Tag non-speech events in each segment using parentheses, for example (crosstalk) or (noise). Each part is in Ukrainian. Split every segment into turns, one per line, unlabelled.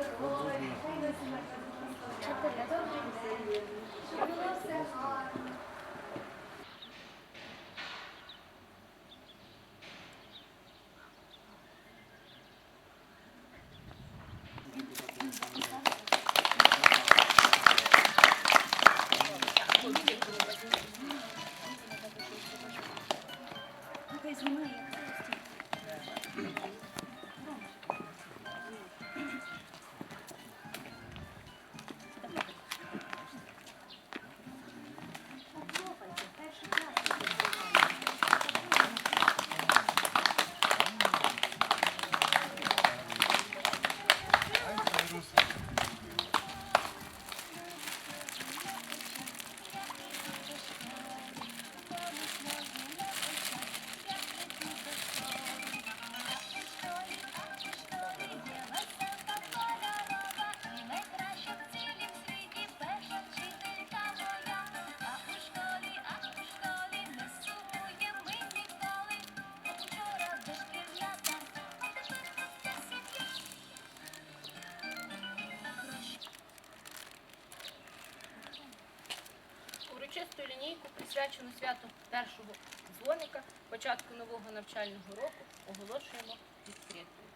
здорові, хай нас Добрий день. Щоб було все гарно.
Лінійку, присвячену святу першого дзвоника, початку нового навчального року, оголошуємо відкритою.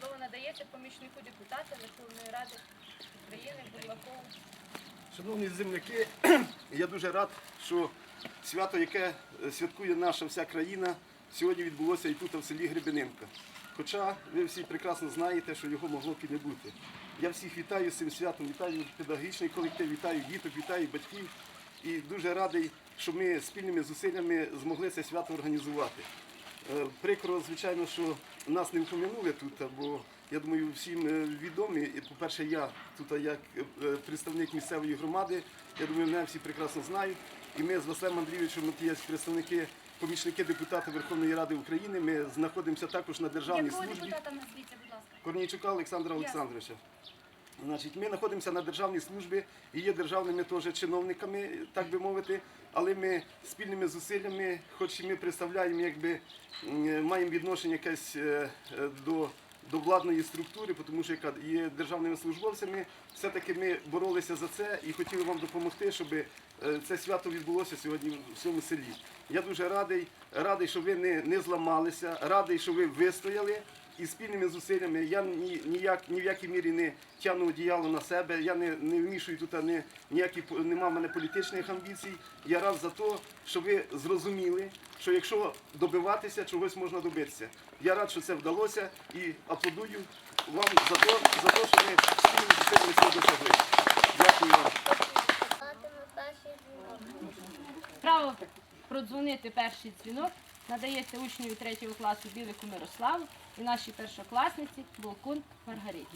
Слово надається помічнику депутата Верховної Ради України Бурлакову.
Шановні земляки, (clears throat) я дуже рад, що свято, яке е, святкує наша вся країна, сьогодні відбулося і тут, в селі Гребенинка. Хоча ви всі прекрасно знаєте, що його могло б і не бути. Я всіх вітаю з цим святом, вітаю педагогічний колектив, вітаю діток, вітаю батьків. І дуже радий, що ми спільними зусиллями змогли це свято організувати. Е, Прикро, звичайно, що нас не впомянули тут, бо я думаю, всім е, відомі. І, По-перше, я тут як е, представник місцевої громади, я думаю, мене всі прекрасно знають. І ми з Василем Андрійовичем, є представники, помічники депутата Верховної Ради України. Ми знаходимося також на державній
Якого
службі.
депутата назвіться, будь ласка?
Корнійчука Олександра Олександровича. Значить, ми знаходимося на державній службі і є державними теж чиновниками, так би мовити, але ми спільними зусиллями, хоч і ми представляємо, якби маємо відношення якесь е, е, до, до владної структури, тому що яка є державними службовцями, все-таки ми боролися за це і хотіли вам допомогти, щоб е, це свято відбулося сьогодні в цьому селі. Я дуже радий, радий, що ви не, не зламалися, радий, що ви вистояли. І спільними зусиллями я ні, ніяк, ні в якій мірі не тягну одіяло на себе, я не, не вмішую тут ні, ніякі, нема в мене політичних амбіцій. Я рад за те, що ви зрозуміли, що якщо добиватися, чогось можна добитися. Я рад, що це вдалося і аплодую вам за те, за те що ми спільними зусиллями цього досягли. Дякую вам.
Право продзвонити перший дзвінок надається учневі 3 класу Білику Мирославу і нашій першокласниці Болкун Маргариті.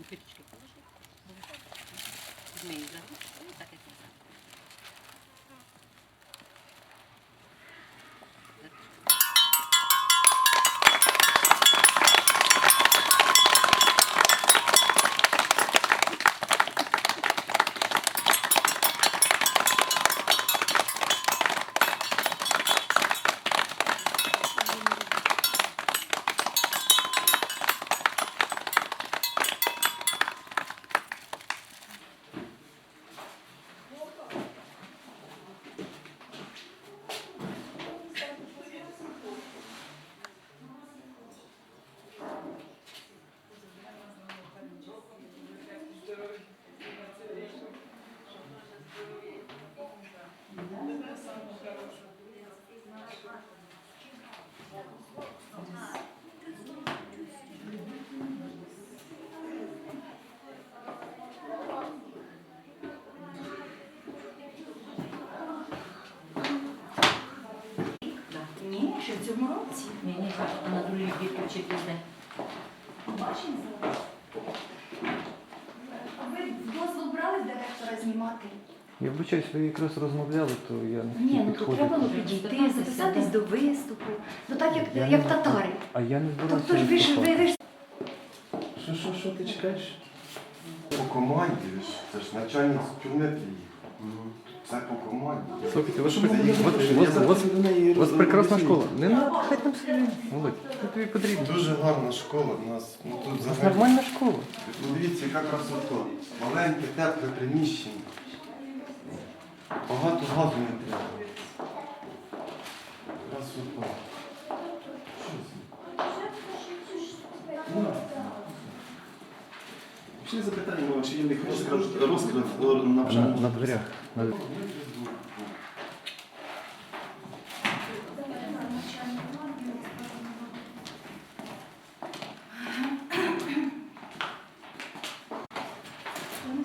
Ні, ще в цьому році.
Ні, а на другий бік ключик йде.
Бачимо зараз. А ви дозвол брали з директора знімати?
Я вибачаюсь, ви якраз розмовляли, то я не
Ні, ну то
підходити.
треба було підійти, записатись до виступу. Ну так як,
Я
як
не-
татари.
А я не збирався
Тобто ж ви ж ви,
виступати.
ви ж
Що, що, що ти чекаєш?
По команді, ж, це ж начальник тюрми приїхав. Все по команді.
Слухайте, у вас,
Що ви
у вас, у у у прекрасна школа. Не надо, хай там собі. Володь, що тобі потрібно?
Дуже гарна школа в нас. Ну, тут
У
взагалі.
нормальна школа.
Подивіться, яка красота. Маленьке, тепле приміщення. Багато газу не треба. Красота. Що
Ще запитання, мова, чи є в них розклад, розклад е,
На,
навчання?
на дверях. На...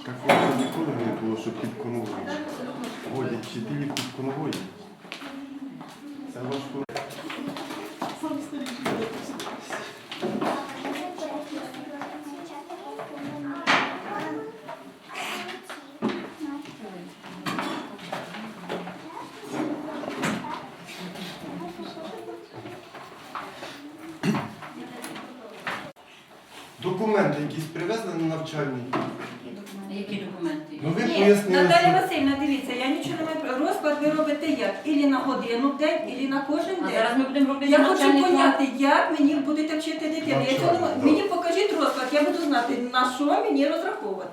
Такого ще ніколи не було, щоб під конвою. Водять вчителів під конвою. Документи якісь привезли на навчальний?
Які документи?
Ну ви
Ні,
пояснили.
Наталя Васильівна, дивіться, я нічого не маю. Розклад ви робите як? Ілі на годину в день, ілі на кожен
А
день.
зараз ми будемо робити
Я хочу
навчальний план.
поняти, як мені будете вчити дитину. Я цього не можу. Мені покажіть розклад, я буду знати, на що мені розраховувати.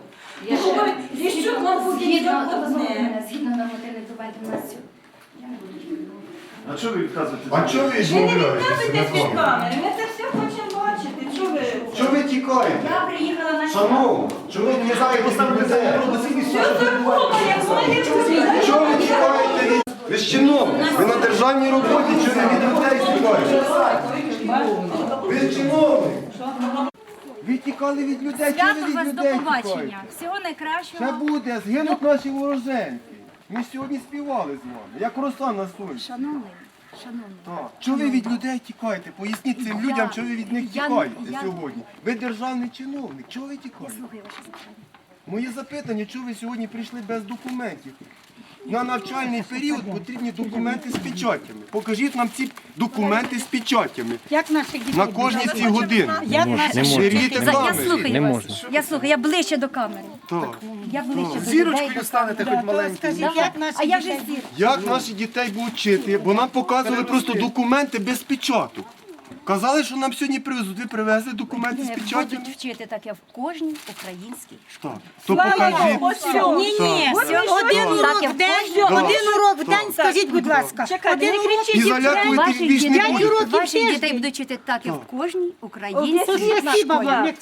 Я
Ну,
ще-
говорить, Ліщук вам буде
Згідно,
одне.
мене, згідно нормативних документів у нас.
А чого ви відказуєте?
А чого ви
Ви не
відмовляєтеся?
відказуйтесь від
Микола?
камери, ми це
тікаєте?
Я приїхала на
Шановні, чого ви не знаєте від людей? Чого ви тікаєте від... Ви ж чиновник, ви на державній роботі, чого ви від людей тікаєте? Ви ж чиновник. Ви тікали від людей, чого ви
Свято
від
вас до
людей
побачення. Всього
Ще
найкращого.
буде, згинуть наші вороженьки. Ми сьогодні співали з вами, як роса на сонці.
Шановний, шановний.
Так. Чого ви від людей тікаєте? Поясніть цим
Я-
людям, чого ви від них
я-
тікаєте
я-
сьогодні. Ви державний чиновник, чого ви тікаєте?
слухаю ваше запитання.
Моє запитання, чого ви сьогодні прийшли без документів? На навчальний період потрібні документи з печатями. Покажіть нам ці документи з печатями
Як наших дітей?
на кожні ці години.
Як
можна.
Я слухаю вас. Я слухаю, я ближче до камери.
Так.
Я ближче до людей.
Зірочкою станете хоч маленькою.
Скажіть, як наші
А я вже
дітей?
зір.
Як наші дітей будуть вчити? Бо нам показували просто документи без печаток. Казали, що нам сьогодні привезуть. Ви привезли документи з печатями?
будуть вчити так, як в кожній українській
Так. То покажіть.
Ні, ні, один урок в день, один урок в день, скажіть, будь ласка. Один урок
І залякуєте більш не будете.
ваших дітей будуть вчити так, як в кожній українській
Спасибо
школі.
вам.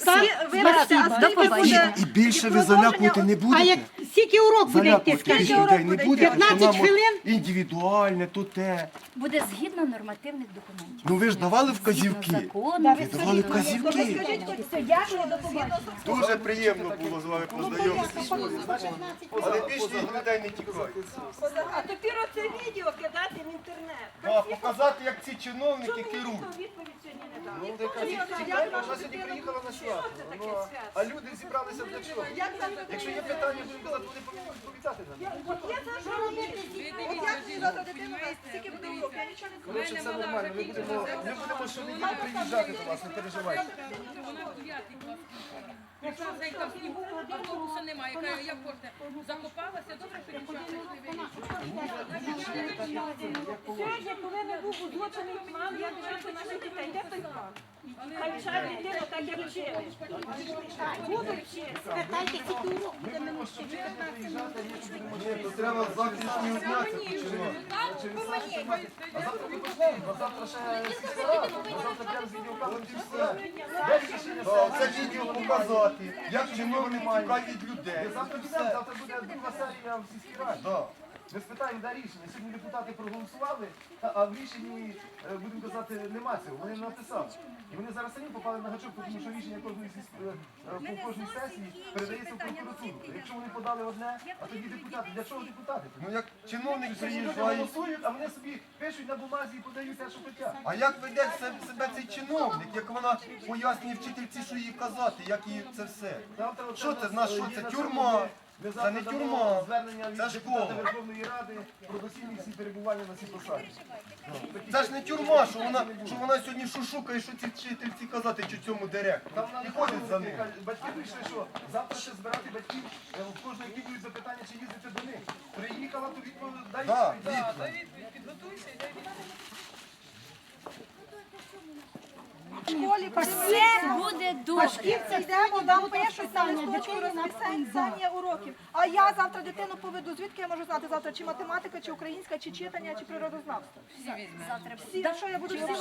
До побачення.
І більше ви залякувати не будете?
Скільки урок буде йти,
Залякувати
скажіть?
людей не будете?
15
що нам от
хвилин?
Індивідуальне, то те.
Буде згідно нормативних документів.
Ну ви ж давали
Згідно
вказівки.
закону.
Ви давали вказівки. Дуже приємно було з вами познайомитися. Але більше від людей не тікайте.
А тепер оце відео кидати в інтернет.
Да, Показати, як ці чиновники керують.
Відповідь сьогодні не.
Ну, вона сьогодні приїхала на свято. Ну, а- А люди зібралися для чого? Якщо є питання, будемо казати, вони повинні відповідати на них. Коротше, все нормально. Ми будемо, ми будемо щонеділі приїжджати до вас, не переживайте.
Якщо в неї там снігу, автобуса немає, я кошти закопалася, добре, що нічого не
Сьогодні, коли не був узлочений план, як вчити наших дітей, де той план? Хай вчать дитину так, як вчили. Будуть вчити.
Питайте, скільки урок буде
Ні, то треба.
А завтра пішли, а завтра ще сільська а завтра прямо з рішення
Да, Це відео показати, як тікають від людей.
Завтра завтра буде друга серія в сільській раді.
Да.
Ми спитаємо, де рішення. Сьогодні депутати проголосували, а- в рішенні, е, будемо казати, нема цього. Вони не написали. І вони зараз самі попали на гачок, тому що рішення кожної е, е, по кожній сесії передається в прокуратуру. Якщо вони подали одне, а тоді депутати, для чого депутати?
Ну як чиновник
Люди
приїжджає.
голосують, а вони собі пишуть на бумазі і подають те, що хочуть.
А як веде се- себе цей чиновник, як вона пояснює вчительці, що їй казати, як їй це все?
Завтра от
Що це в нас, що
є
це
на
тюрма?
Ми
Це
завтра
не
дамо
тюрма,
звернення від
це
депутата
школа.
Верховної Ради про доцільність її перебування на цій посаді.
Це ж не тюрма, що вона, що вона сьогодні шушукає, що ці вчительці казати, чи цьому директору.
Там
І ходять за ним.
Батьки прийшли, що завтра ще збирати батьків, е, в кожної відповідь запитання, чи їздити до них. Приїхала, то відповідає.
Да,
Да, дай відповідь, підготуйся і відповідь.
Все буде добре.
Пашківця йдемо, дам пишуть,
там
Дитині
розписання
написання.
уроків. А я завтра дитину поведу. Звідки я можу знати завтра, чи математика, чи українська, чи читання, чи природознавство? Всі, що я буду всі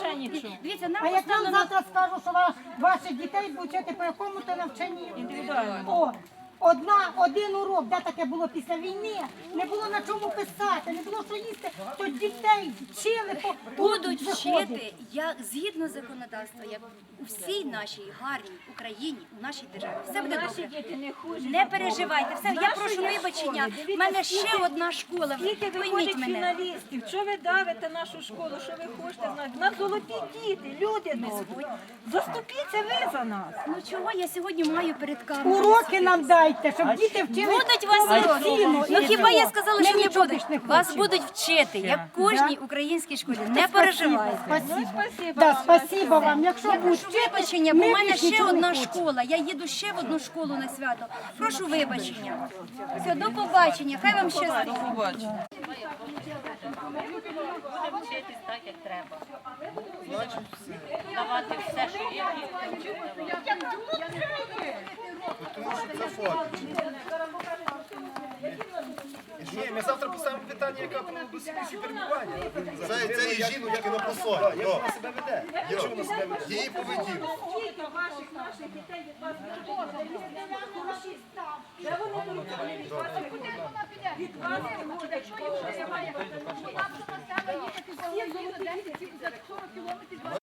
Дивіться, нам
А як нам
поставлено
завтра скажуть, що ваш, ваших дітей будуть вчити по якому то навчанні? Індивідуально. О, одна, один урок, де таке було після війни, не було на чому писати, не було що їсти, то дітей вчили по
будуть
виходить.
вчити як згідно законодавства, як у всій нашій гарній Україні, у нашій державі. Все буде добре.
діти не
переживайте. Все, я прошу вибачення. У мене ще одна школа.
Скільки
Пойміть
виходить
мене.
фіналістів? Що ви давите нашу школу? Що ви хочете знати? У нас золоті діти, люди добрі. Заступіться ви за нас.
Ну чого я сьогодні маю перед камерою?
Уроки нам дайте, щоб діти вчили.
Будуть вас уроки. Ну хіба я сказала, що не
нічого
будуть?
ж не
Вас
хочемо.
будуть вчити, як в кожній українській школі. Не переживайте.
Спасибо.
Спасибо
Да, спасибо вам. Якщо
Я
будуть
прошу
вчити,
вибачення, бо в мене ще одна школа. Я їду ще в одну школу на свято. Прошу вибачення. Все, до побачення. Хай вам щастить.
Будемо вчитись так, як треба. Давати все, що є.
Ні, ми завтра поставимо питання, яка про доцільність перебування.
Це, це її жінок, як і на
Так. Як вона себе веде? Якщо вона себе веде?
Її поведінка.
Скільки ваших наших дітей від вас? Де вони будуть? Від вас відходять? Від вас відходять. Що їм треба?